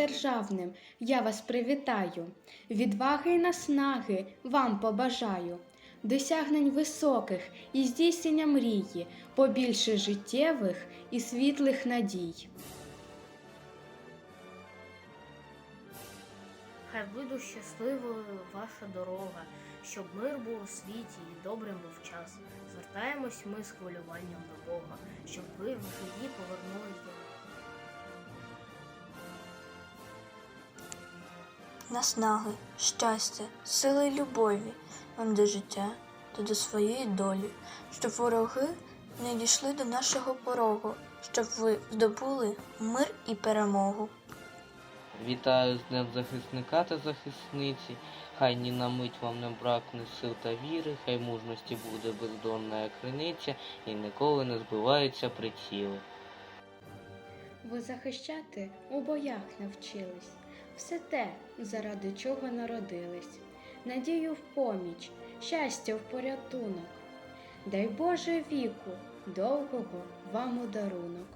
державним я вас привітаю, відваги й наснаги вам побажаю, досягнень високих і здійснення мрії, побільше життєвих і світлих надій. Хай буде щасливою ваша дорога, щоб мир був у світі і добрим був час. Звертаємось ми з хвилюванням до Бога, щоб ви в живі повернулись Наснаги, щастя, сили й любові вам до життя та до своєї долі, щоб вороги не дійшли до нашого порогу, щоб ви здобули мир і перемогу. Вітаю з Днем захисника та захисниці. Хай ні на мить вам не бракне сил та віри, хай мужності буде бездонна криниця і ніколи не збиваються приціли. Ви захищати у боях навчились, все те, заради чого народились, надію в поміч, щастя в порятунок. Дай Боже віку, довгого вам у дарунок.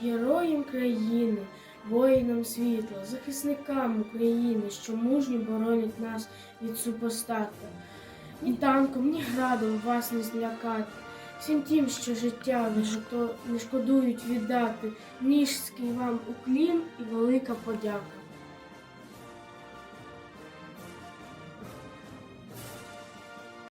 Героям країни, воїнам світла, захисникам України, що мужньо боронять нас від супостата. Ні танком, ні градом вас не злякати. Всім тим, що життя не шко- не шкодують віддати, ніжський вам уклін і велика подяка.